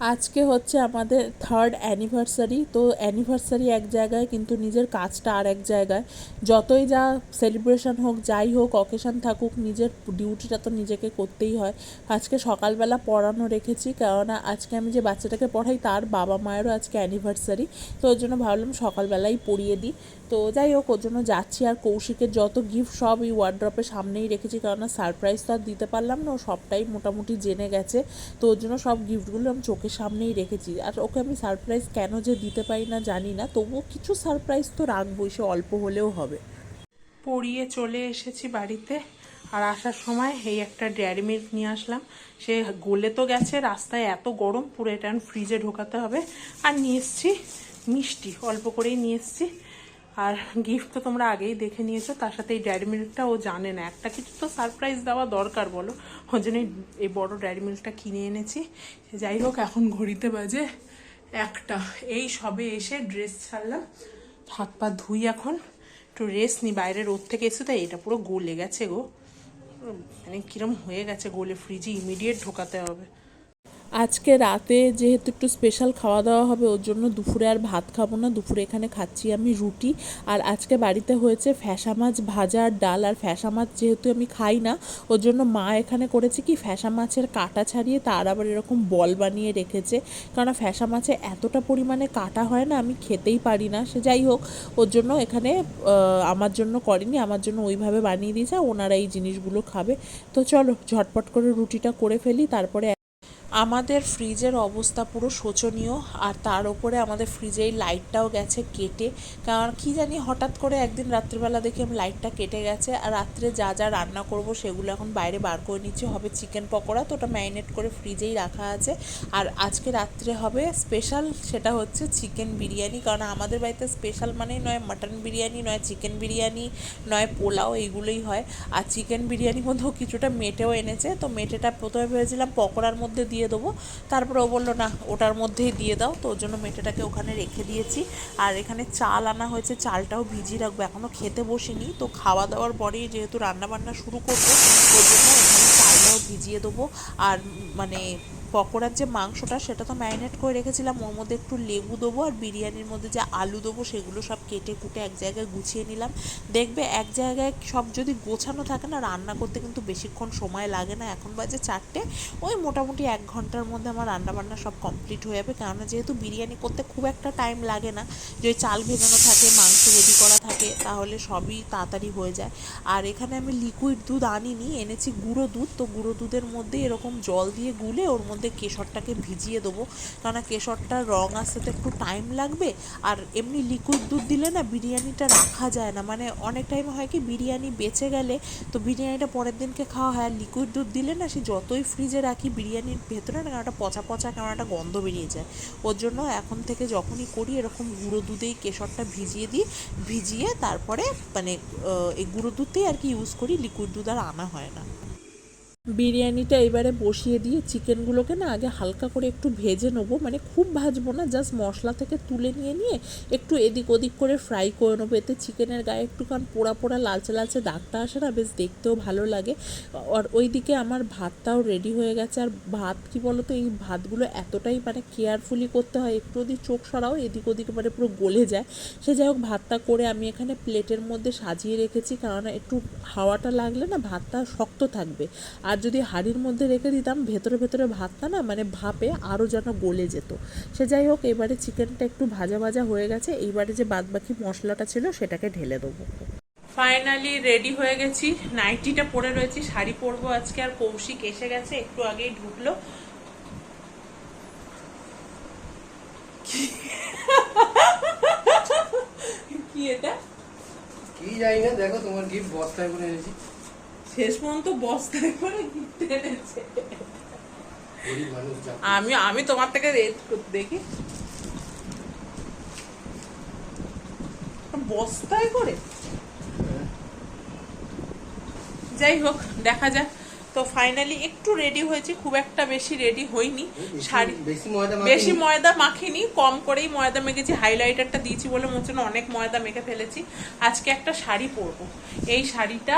আজকে হচ্ছে আমাদের থার্ড অ্যানিভার্সারি তো অ্যানিভার্সারি এক জায়গায় কিন্তু নিজের কাজটা আর এক জায়গায়। যতই যা সেলিব্রেশন হোক, যাই হোক অকেশন থাকুক, নিজের ডিউটিটা তো নিজেকে করতেই হয়। আজকে সকালবেলা পড়ানো রেখেছি, কেননা আজকে আমি যে বাচ্চাটাকে পড়াই, তার বাবা মায়েরও আজকে অ্যানিভার্সারি তো ওর জন্য ভাবলাম সকালবেলাই পড়িয়ে দিই। তো যাই হোক, ওর জন্য যাচ্ছি আর কৌশিকের যত গিফট সব এই ওয়ার্ড্রপের সামনেই রেখেছি, কেননা সারপ্রাইজ তো আর দিতে পারলাম না, ও সবটাই মোটামুটি জেনে গেছে। তো ওর জন্য সব গিফটগুলো আমি চোখের সামনেই রেখেছি। আর ওকে আমি সারপ্রাইজ কেন যে দিতে পারি না জানি না, তবুও কিছু সারপ্রাইজ তো রাখবোই সে অল্প হলেও হবে। পড়িয়ে চলে এসেছি বাড়িতে, আর আসার সময় এই একটা ডেয়ারি মিল্ক নিয়ে আসলাম। সে গলে তো গেছে, রাস্তায় এত গরম, পুরো এটা ফ্রিজে ঢোকাতে হবে। আর নিয়ে এসছি মিষ্টি, অল্প করেই নিয়ে এসছি। আর গিফট তো তোমরা আগেই দেখে নিয়েছো, তার সাথে এই ডেয়ারি মিল্কটা ও জানে না। একটা কিছু তো সারপ্রাইজ দেওয়া দরকার বলো। ওই জন্যই এই বড় ডেয়ারি মিল্কটা কিনে এনেছি। যাই হোক, এখন ঘড়িতে বাজে একটা। এই সবে এসে ড্রেস ছাড়লাম, হাত পা ধুই এখন। একটু রেস্ট নি, বাইরে রোদ থেকে এসে তাই এটা পুরো গলে গেছে গো। মানে কিরম হয়ে গেছে গোলে ফ্রিজে ইমিডিয়েট ঢোকাতে হবে। আজকে রাতে যেহেতু একটু স্পেশাল খাওয়া দাওয়া হবে, ওর জন্য দুপুরে আর ভাত খাব না। দুপুরে এখানে খাচ্ছি আমি রুটি। আর আজকে বাড়িতে হয়েছে ফ্যাসা মাছ ভাজা আর ডাল। আর ফ্যাসা মাছ যেহেতু আমি খাই না, ওর জন্য মা এখানে করেছে কি, ফ্যাসা মাছের কাটা ছাড়িয়ে তার আবার এরকম বল বানিয়ে রেখেছে। কারণ ফ্যাসা মাছে এতটা পরিমাণে কাটা হয় না, আমি খেতেই পারি না। সে যাই হোক, ওর জন্য এখানে আমার জন্য করেনি, আমার জন্য ওইভাবে বানিয়ে দিয়েছে ওনারা এই জিনিসগুলো খাবে। তো চলো, ঝটপট করে রুটিটা করে ফেলি, তারপরে আমাদের ফ্রিজের অবস্থা পুরো শোচনীয়, আর তার ওপরে আমাদের ফ্রিজে এই লাইটটাও গেছে কেটে। কারণ কি জানি, হঠাৎ করে একদিন রাত্রিবেলা দেখি আমি লাইটটা কেটে গেছে, আর রাত্রে যা যা রান্না করব সেগুলো এখন বাইরে বার করে নিচ্ছি। হবে চিকেন পকোড়া, তো ওটা ম্যারিনেট করে ফ্রিজেই রাখা আছে। আর আজকে রাত্রে হবে স্পেশাল, সেটা হচ্ছে চিকেন বিরিয়ানি। কারণ আমাদের বাড়িতে স্পেশাল মানেই নয় মাটন বিরিয়ানি, নয় চিকেন বিরিয়ানি, নয় পোলাও, এইগুলোই হয়। আর চিকেন বিরিয়ানির মধ্যেও কিছুটা মেটেও এনেছে, তো মেটেটা প্রথমে ভেবেছিলাম পকোড়ার মধ্যে দিয়ে দেবো। তারপরে ও বলল, না, ওটার মধ্যেই দিয়ে দাও। তো ওর জন্য মেটেটাকে ওখানে রেখে দিয়েছি। আর এখানে চাল আনা হয়েছে, চালটাও ভিজিয়ে রাখব। এখনও খেতে বসিনি। তো খাওয়া দাওয়ার পরেই যেহেতু রান্নাবান্না শুরু করব, ওর জন্য এখানে চালটাও ভিজিয়ে দেবো। আর মানে পকোড়ার যে মাংসটা, সেটা তো ম্যারিনেট করে রেখেছিলাম। ওর মধ্যে একটু লেবু দেবো আর বিরিয়ানির মধ্যে যে আলু দেবো, সেগুলো সব কেটে কুটে এক জায়গায় গুছিয়ে নিলাম। দেখবে এক জায়গায় সব যদি গোছানো থাকে না, রান্না করতে কিন্তু বেশিক্ষণ সময় লাগে না। এখন বাজে চারটে। ওই মোটামুটি এক ঘণ্টার মধ্যে আমার রান্না বান্না সব কমপ্লিট হয়ে যাবে। কেননা যেহেতু বিরিয়ানি করতে খুব একটা টাইম লাগে না, যে চাল ভেজানো থাকে, মাংস রেডি করা থাকে, তাহলে সবই তাড়াতাড়ি হয়ে যায়। আর এখানে আমি লিকুইড দুধ আনিনি, এনেছি গুঁড়ো দুধ। তো গুঁড়ো দুধের মধ্যে এরকম জল দিয়ে গুলে ওর মধ্যে কেশরটাকে ভিজিয়ে দেবো। কেননা কেশরটার রং আসতে তো একটু টাইম লাগবে। আর এমনি লিকুইড দুধ দিলে না বিরিয়ানিটা রাখা যায় না। মানে অনেক টাইম হয় কি বিরিয়ানি বেঁচে গেলে তো বিরিয়ানিটা পরের দিনকে খাওয়া হয়। আর লিকুইড দুধ দিলে না সে যতই ফ্রিজে রাখি বিরিয়ানির ভেতরে না একটা পচা পচা কেমন একটা গন্ধ বেরিয়ে যায়। ওর জন্য এখন থেকে যখনই করি এরকম গুঁড়ো দুধেই কেশরটা ভিজিয়ে দিই। ভিজিয়ে তারপরে মানে এই গুঁড়ো দুধটাই আর কি ইউজ করি। লিকুইড দুধ আর আনা হয় না। বিরিয়ানিটা এবারে বসিয়ে দিয়ে চিকেনগুলোকে না আগে হালকা করে একটু ভেজে নেব। মানে খুব ভাজবো না জাস্ট মশলা থেকে তুলে নিয়ে নিয়ে একটু এদিক ওদিক করে ফ্রাই করে নেব। এতে চিকেনের গায়ে একটুখান পোড়া পোড়া লালচে লালচে দাগটা আসে না, বেশ দেখতেও ভালো লাগে। আর ওইদিকে আমার ভাতটাও রেডি হয়ে গেছে। আর ভাত কি বলতো, এই ভাতগুলো এতটাই মানে কেয়ারফুলি করতে হয়, একটু যদি চোখ সরাও, এদিক ওদিক মানে পুরো গলে যায়। সে যাই হোক, ভাতটা করে আমি এখানে প্লেটের মধ্যে সাজিয়ে রেখেছি কারণ একটু হাওয়াটা লাগলে না ভাতটা শক্ত থাকবে। আর যদি হাঁড়ির মধ্যে রেখে দিতাম ভেতরে ভেতরে ভাতটা না মানে ভাপে আরও যেন গলে যেত। সে যাই হোক এবারে চিকেনটা একটু ভাজা ভাজা হয়ে গেছে এইবারে যে বাদবাকি মশলাটা ছিল সেটাকে ঢেলে দেবো। ফাইনালি রেডি হয়ে গেছি নাইটিটা পরে রয়েছি শাড়ি পরবো আজকে আর কৌশিক এসে গেছে একটু আগেই ঢুকলো। কি? এটা? কি জানি না দেখো তোমার গিফট বস্তায় করে এনেছি। শেষ পর্যন্ত বস্তায় করে এনেছে আমি আমি তোমার থেকে রেট দেখি। বস্তায় করে? যাই হোক দেখা যাক। তো ফাইনালি একটু রেডি হয়েছি খুব একটা বেশি রেডি হইনি। শাড়ি বেশি ময়দা মাখিনি? কম করেই ময়দা মেখেছি। হাইলাইটারটা দিয়েছি বলে মনে হচ্ছে অনেক ময়দা মেখে ফেলেছি। আজকে একটা শাড়ি পরবো। এই শাড়িটা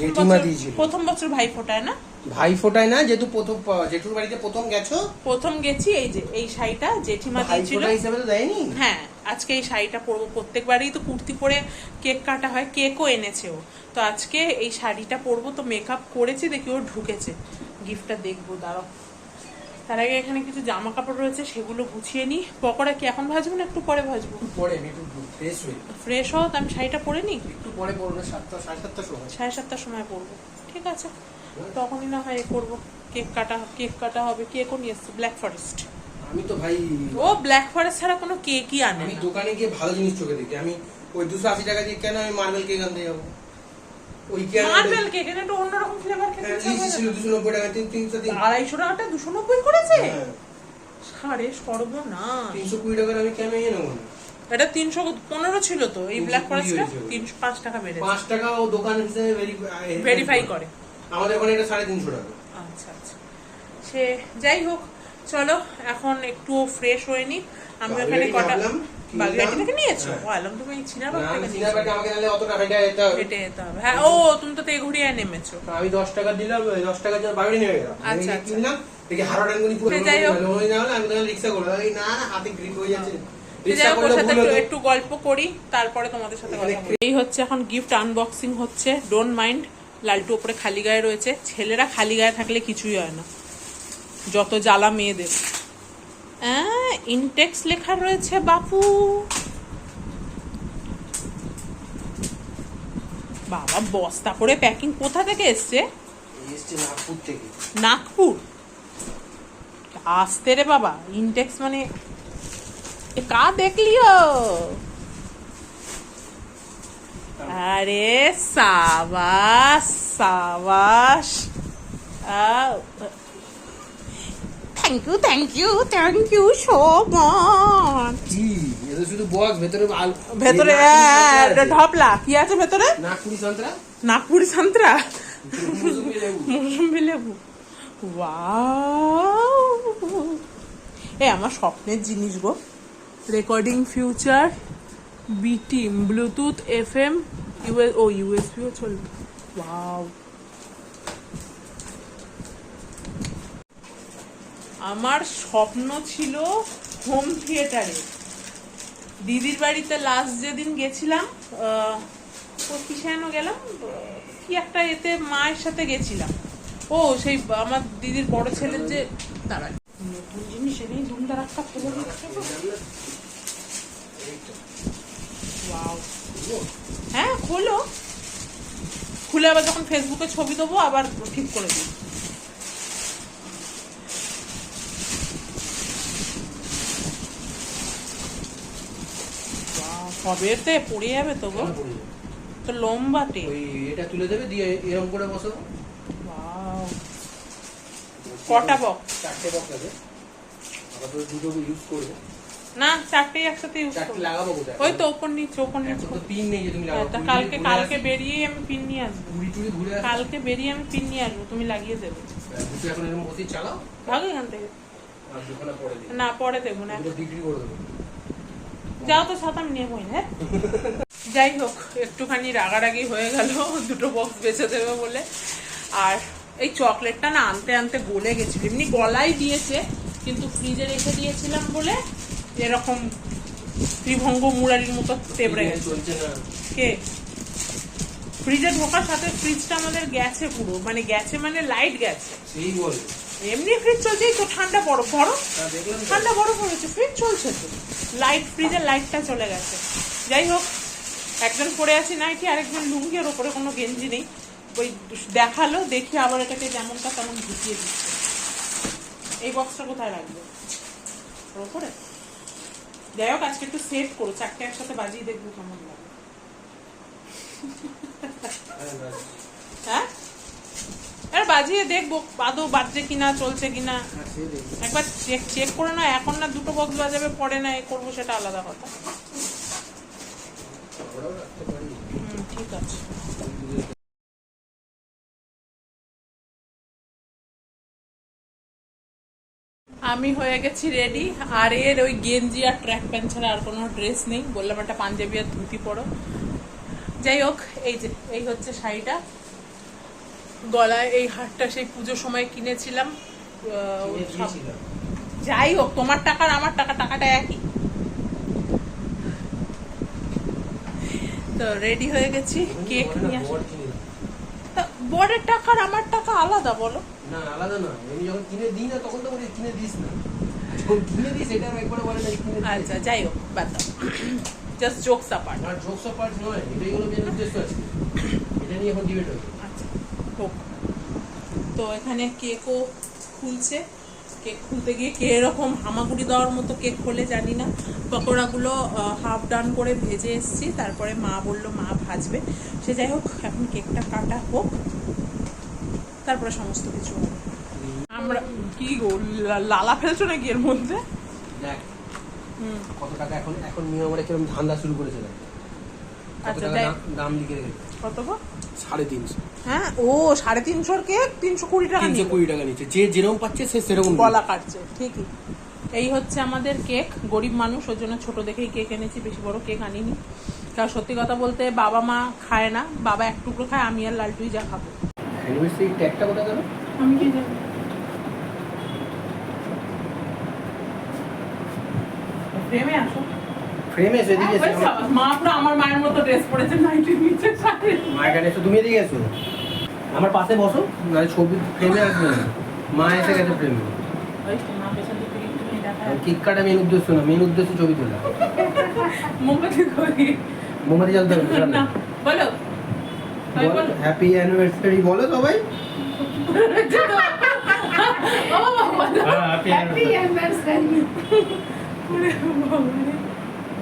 জেঠিমা দিয়েছিল। প্রথম বছর ভাই ফোটায় না? ভাই ফোটায় না যেহেতু প্রথম জেঠুর বাড়িতে প্রথম গেছো? প্রথম গেছি এই যে এই শাড়িটা জেঠিমা দিয়েছিল। ফোটা হিসাবে তো দেয়নি? হ্যাঁ আজকে এই শাড়িটা পরবো। প্রত্যেকবারই তো কুর্তি পরে কেক কাটা হয় কেকও এনেছে ও। তো আজকে এই শাড়িটা পরবো তো মেকআপ করেছি দেখি ও ঢুকেছে। গিফটটা দেখব দাঁড়াও। তার আগে এখানে কিছু জামা কাপড় রয়েছে সেগুলো গুছিয়ে নিই। পকোড়া কি এখন ভাজবো না একটু পরে ভাজবো? পরে আমি একটু ফ্রেশ হই ফ্রেশ হোক আমি শাড়িটা পরে নিই? একটু পরে পড়বে সাতটা সাড়ে সাতটার সময়। সাড়ে সাতটার সময় পরবো। ঠিক আছে। তখনই না হয় করব। কেক কাটা কেক কাটা হবে। কেকও নিয়ে এসছে? ব্ল্যাক ফরেস্ট আমি তো ভাই ও ব্ল্যাক ফরেস্ট ছাড়া কোনো কেকই আনে আমি দোকানে গিয়ে ভালো জিনিস চোখে দেখি। আমি ওই দুশো আশি টাকা দিয়ে কেন আমি মার্বেল কেক আনতে যাব? ওই কেক এটা একটু অন্যরকম ফ্লেভার খেতে ছিল টাকা টাকাটা করেছে? সাড়ে আমি কেন এনে নেব এটা তিনশো পনেরো ছিল তো এই ব্ল্যাক ফরেস্টটা টাকা বেড়েছে। টাকা ও দোকান হিসেবে ভেরিফাই করে। আমাদের ওখানে এটা সাড়ে তিনশো টাকা। আচ্ছা আচ্ছা। সে যাই হোক চলো এখন একটু ফ্রেশ হয়ে নি আমি ওখানে কটা ভাবলাম, থেকে নিয়েছো? হ্যাঁ। ও আলম তুমি চিনার না, থেকে নিয়েছো। আমাকে তাহলে অতটা হেঁটে যেতে হবে। হেঁটে যেতে হবে। হ্যাঁ ও তুমি তো তেঘুরিয়ায় নেমেছো। আমি দশ টাকা দিলাম ওই দশ টাকা জন্য বাড়ি নিয়ে গেলাম। আচ্ছা, আচ্ছা। কিনলাম দেখি হারো পুরো যাই হোক। লোনি না হলে আমি তাহলে রিক্সা করব। তাহলে না না হাতে গ্রিপ হয়ে যাচ্ছে। তো রিক্সা যাই হোক, ওর করলে সাথে ভুল একটু- একটু গল্প করি তারপরে তোমাদের সাথে কথা বলি। এই হচ্ছে এখন গিফট আনবক্সিং হচ্ছে। ডোন্ট মাইন্ড লালটু ওপরে খালি গায়ে রয়েছে। ছেলেরা খালি গায়ে থাকলে কিছুই হয় না। যত জ্বালা মেয়েদের ইনটেক্স লেখা রয়েছে বাপু। বাবা বস্তা করে প্যাকিং কোথা থেকে এসছে? নাগপুর থেকে। নাগপুর? আসতে রে বাবা ইনটেক্স মানে এ কা দেখলিও? আরে সাবাস সাবাস। Thank you thank you thank you so much কি? এটা শুধু বক্স ভেতরে আল- ভেতরে হ্যাঁ, আছে। ঢপলা। কি আছে ভেতরে? নাগপুরি সন্ত্রা? নাগপুরি সান্ত্রা? মুসুম্বি লেবু। ওয়াও। এ আমার স্বপ্নের জিনিস গো। রেকর্ডিং ফিউচার বিটিম ব্লুটুথ এফ এম ইউএস ও ইউএসবিও চলবে। ওয়াও। আমার স্বপ্ন ছিল হোম থিয়েটারে দিদির বাড়িতে লাস্ট যেদিন গেছিলাম কিসে যেন গেলাম? কি একটা এতে মায়ের সাথে গেছিলাম। ও সেই আমার দিদির বড় ছেলের যে দাঁড়া নতুন জিনিস এনেই দুমদার একটা ফেলে হ্যাঁ খোলো। খুলে আবার যখন ফেসবুকে ছবি দেবো আবার ঠিক করে দিই কবেতে পড়ে যাবে তো গো। তো লম্বাটে ওই এটা তুলে দেবে দিয়ে এরকম করে বসো কটা বক্স? চারটে বক্স আছে। আপাতত দুটো ইউজ করবে। না চারটেই একসাথে ইউজ চারটে লাগাবো কোথায়? ওই তো ওপর নিচে ওপর নিচে। তো পিন নেই যে তুমি হ্যাঁ, লাগাবো কালকে কালকে বেরিয়ে আমি পিন নিয়ে আসব। ঘুরি টুরি ঘুরে। কালকে বেরিয়ে আমি পিন নিয়ে আসব তুমি লাগিয়ে দেবে। দুটো এখন এরকম বসে চালাও। ভালো এখান থেকে। না পরে দেবো না। দুটো বিক্রি করে দেবো। যাও তো সাথে আমি নিয়ে বই হ্যাঁ? যাই হোক একটুখানি রাগারাগি হয়ে গেল দুটো বক্স বেঁচে দেবে বলে। আর এই চকলেটটা না আনতে আনতে গলে গেছিল। এমনি গলাই দিয়েছে কিন্তু ফ্রিজে রেখে দিয়েছিলাম বলে এরকম ত্রিভঙ্গ মুরারির মতো তেবড়ে গেছে। কে? ফ্রিজে ঢোকার সাথে ফ্রিজটা আমাদের গেছে পুরো মানে গেছে মানে লাইট গেছে। সেই বলে। এমনি ফ্রিজ চলছেই তো ঠান্ডা বরফ বরফ? ঠান্ডা বরফ হয়েছে ফ্রিজ চলছে তো। লাইট ফ্রিজের লাইটটা চলে গেছে। যাই হোক একজন পরে আছি নাইটি আরেকজন লুঙ্গি ওপরে কোনো গেঞ্জি নেই। ওই দেখাল দেখি আবার এটাকে যেমনটা তেমন ঢুকিয়ে দিচ্ছে। এই বক্সটা কোথায় রাখবে? ওর ওপরে? যাই হোক আজকে একটু সেট করো চারটে একসাথে বাজিয়ে দেখব কেমন লাগে। হ্যাঁ, হ্যাঁ বাজিয়ে দেখব আদৌ বাজছে কিনা চলছে কিনা। হ্যাঁ। একবার চেক চেক করে না এখন না দুটো বক্স বাজাবে পরে না এ করব সেটা আলাদা কথা। ঠিক আছে। আমি হয়ে গেছি রেডি আর এর ওই গেঞ্জি আর ট্র্যাক প্যান্ট ছাড়া আর কোনো ড্রেস নেই। বললাম একটা পাঞ্জাবি আর ধুতি পরো। যাই হোক এই যে এই হচ্ছে শাড়িটা। গলায় এই হারটা সেই পুজোর সময় কিনেছিলাম যাই হোক তোমার টাকার আমার টাকা টাকাটা একই। তো রেডি হয়ে গেছি কেক নিয়ে আসো। বরের টাকা আর আমার টাকা আলাদা বলো। না আলাদা না আমি যখন কিনে দিই না তখন তো বলি কিনে দিস না। যখন কিনে দিস এটা একবার বলে না কিনে আচ্ছা যাই হোক বাদ দাও। জাস্ট জোকস আপার্ট আর জোকস অফ পার্টস নয় এটাই হলো মেন উদ্দেশ্য আছে এটা নিয়ে এখন ডিবেট হবে। হোক। তো এখানে কেকও খুলছে। কেক খুলতে গিয়ে কে এরকম হামাগুড়ি দেওয়ার মতো কেক খোলে জানি না। পকোড়াগুলো হাফ ডান করে ভেজে এসেছি। তারপরে মা বলল মা ভাজবে। সে যাই হোক এখন কেকটা কাটা হোক। তারপরে সমস্ত কিছু আমরা কি গো লালা ফেলছো নাকি এর মধ্যে? কত টাকা এখন এখন নিয়ে আমরা কীরকম ধান্দা শুরু করেছে আচ্ছা, দাম- লিখে কত গো? সাড়ে তিনশো। হ্যাঁ ও সাড়ে তিনশোর কেক তিনশো কুড়ি টাকা তিনশো কুড়ি টাকা নিচ্ছে। যে যেরকম পাচ্ছে সে সেরকম গলা কাটছে ঠিকই। এই হচ্ছে আমাদের কেক। গরিব মানুষ ওর জন্য ছোট দেখেই কেক এনেছি বেশি বড় কেক আনিনি। কারণ সত্যি কথা বলতে বাবা মা খায় না বাবা এক টুকরো খায় আমি আর লালটুই যা খাব। আমি কি জানি? প্রেমে আসো। ফ্রেমে এসে এসে মা পুরো আমার মায়ের মতো ড্রেস পরেছে নাইটির নিচে শাড়ি। মায়ের কাছে এসো তুমি এদিকে এসো। আমার পাশে বসো নাহলে ছবি ফ্রেমে আসবে না। মা এসে গেছে ফ্রেমে দিকে। কেক কাটা মেন উদ্দেশ্য না মেন উদ্দেশ্য ছবি তোলা। মোমবাতি করি। মোমবাতি জ্বালতে হবে না। না। বলো। বল হ্যাপি অ্যানিভার্সারি বলো সবাই। হ্যাপি অ্যানিভার্সারি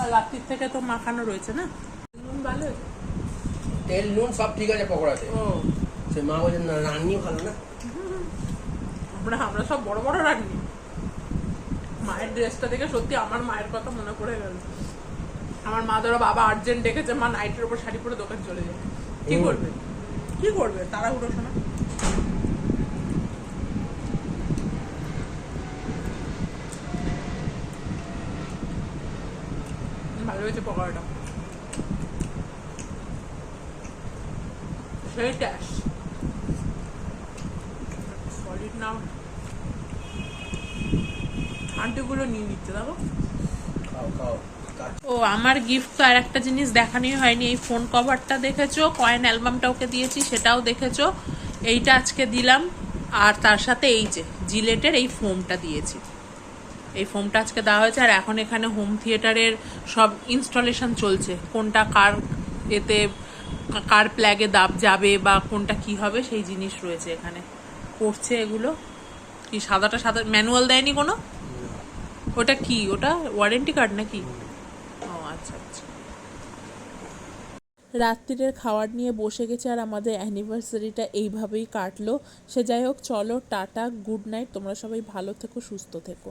আর রাত্রির থেকে তো মাখানো রয়েছে না? নুন ভালো? তেল নুন সব ঠিক আছে পকোড়াতে। ও। সে মা বলছেন না রান্নি ভালো না। আমরা আমরা সব বড় বড় রাখনি মায়ের ড্রেসটা দেখে সত্যি আমার মায়ের কথা মনে পড়ে গেল। আমার মা ধরো বাবা আর্জেন্ট ডেকেছে মা নাইটের উপর শাড়ি পরে দোকান চলে যায়। কি করবে? কি করবে? তাড়াহুড়ো শোনা ভালো হয়েছে পকোড়াটা। সেই সলিড না আন্টিগুলো নিয়ে নিচ্ছে দেখো। ও আমার গিফট তো আর একটা জিনিস দেখানোই হয়নি। এই ফোন কভারটা দেখেছ? কয়েন অ্যালবামটা ওকে দিয়েছি সেটাও দেখেছ? এইটা আজকে দিলাম। আর তার সাথে এই যে জিলেটের এই ফোমটা দিয়েছি। এই ফোমটা আজকে দেওয়া হয়েছে, আর এখন এখানে হোম থিয়েটারের সব ইনস্টলেশন চলছে। কোনটা কার এতে কার প্ল্যাগে দাব যাবে বা কোনটা কি হবে সেই জিনিস রয়েছে এখানে। করছে এগুলো? কি সাদাটা সাদা ম্যানুয়াল দেয়নি কোনো? ওটা কি? ওটা ওয়ারেন্টি কার্ড নাকি? ও আচ্ছা আচ্ছা। রাত্রিরের খাবার নিয়ে বসে গেছে আর আমাদের অ্যানিভার্সারিটা এইভাবেই কাটলো। সে যাই হোক, চলো, টাটা গুড নাইট তোমরা সবাই ভালো থেকো, সুস্থ থেকো।